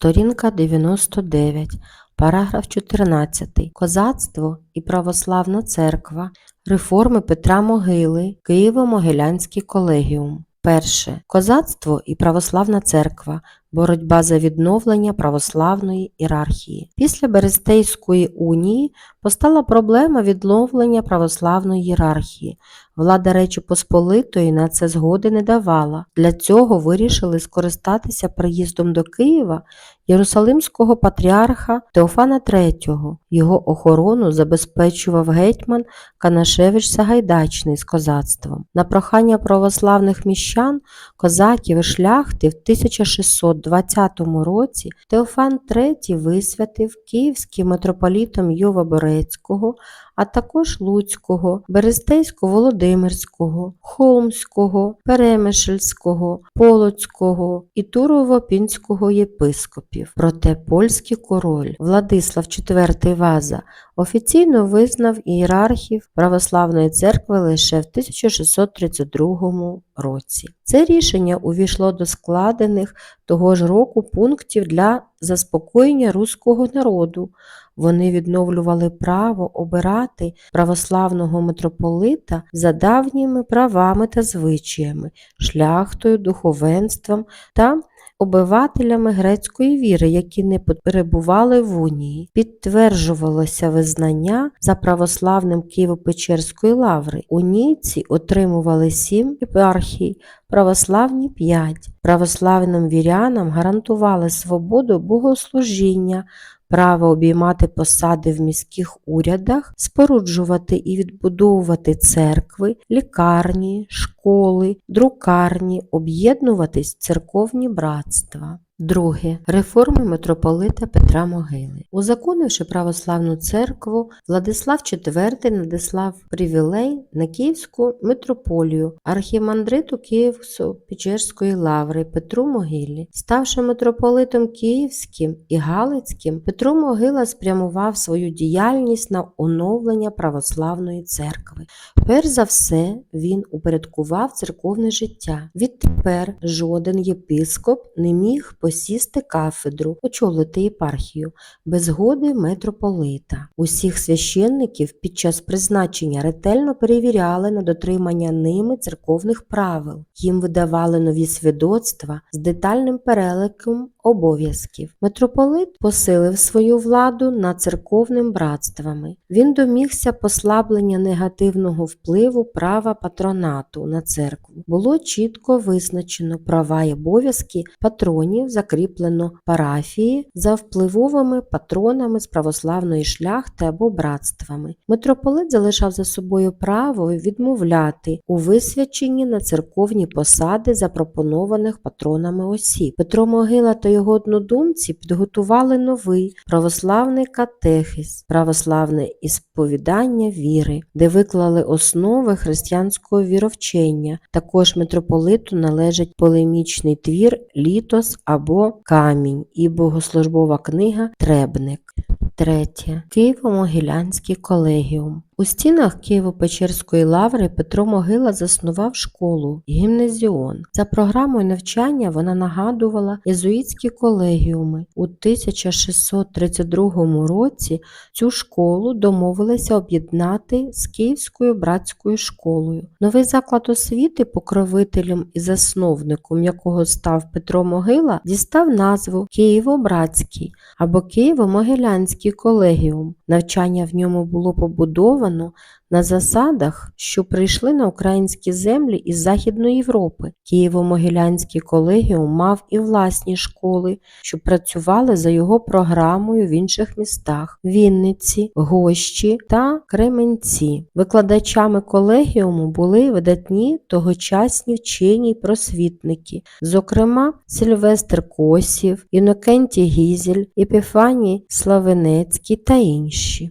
Сторінка 99, параграф 14. Козацтво і православна церква. Реформи Петра Могили. Києво-Могилянський колегіум. Перше. Козацтво і православна церква. Боротьба за відновлення православної ієрархії. Після Берестейської унії постала проблема відновлення православної ієрархії. Влада Речі Посполитої на це згоди не давала. Для цього вирішили скористатися приїздом до Києва Єрусалимського патріарха Теофана III. Його охорону забезпечував гетьман Канашевич Сагайдачний з козацтвом. На прохання православних міщан, козаків і шляхти в 1620 році Теофан III висвятив київським митрополітом Йова Борецького, а також Луцького, Берестейсько-Володимирського, Холмського, Перемишльського, Полоцького і Турово-Пінського єпископів. Проте польський король Владислав IV Ваза офіційно визнав ієрархів православної церкви лише в 1632 році. Це рішення увійшло до складених того ж року пунктів для заспокоєння руського народу. Вони відновлювали право обирати православного митрополита за давніми правами та звичаями, шляхтою, духовенством та обивателями грецької віри, які не перебували в унії. Підтверджувалося визнання за православним Києво-Печерської лаври. Унійці отримували сім єпархій, православні п'ять. Православним вірянам гарантували свободу богослужіння, право обіймати посади в міських урядах, споруджувати і відбудовувати церкви, лікарні, школи, друкарні, об'єднуватись церковні братства. Друге. Реформи митрополита Петра Могили. Узаконивши православну церкву, Владислав IV надіслав привілей на Київську митрополію архімандриту Київсько-Печерської лаври Петру Могилі. Ставши митрополитом Київським і Галицьким, Петро Могила спрямував свою діяльність на оновлення православної церкви. Перш за все, він упорядкував церковне життя. Відтепер жоден єпископ не міг посісти кафедру, очолити єпархію без згоди митрополита. Усіх священників під час призначення ретельно перевіряли на дотримання ними церковних правил. Їм видавали нові свідоцтва з детальним переликом обов'язків. Митрополит посилив свою владу над церковним братствами. Він домігся послаблення негативного впливу права патронату на церкву. Було чітко визначено права й обов'язки патронів, закріплено парафії за впливовими патронами з православної шляхти або братствами. Митрополит залишав за собою право відмовляти у висвяченні на церковні посади запропонованих патронами осіб. Петро Могила та його однодумці підготували новий православний катехиз, православне ісповідання віри, де виклали основи християнського віровчення. Також митрополиту належить полемічний твір Літос або Камінь і богослужбова книга Требник. Третє. Києво-Могилянський колегіум. У стінах Києво-Печерської лаври Петро Могила заснував школу гімнезіон. За програмою навчання вона нагадувала єзуїтські колегіуми. У 1632 році цю школу домовилися об'єднати з Київською братською школою. Новий заклад освіти, покровителем і засновником якого став Петро Могила, дістав назву Києво-Братський або Києво-Могилянський колегіум. Навчання в ньому було побудовано на засадах, що прийшли на українські землі із Західної Європи. Києво-Могилянський колегіум мав і власні школи, що працювали за його програмою в інших містах Вінниці, Гощі та Кременці. Викладачами колегіуму були видатні тогочасні вчені просвітники, зокрема Сильвестр Косів, Інокентій Гізель, Епіфаній Славенецький та інші.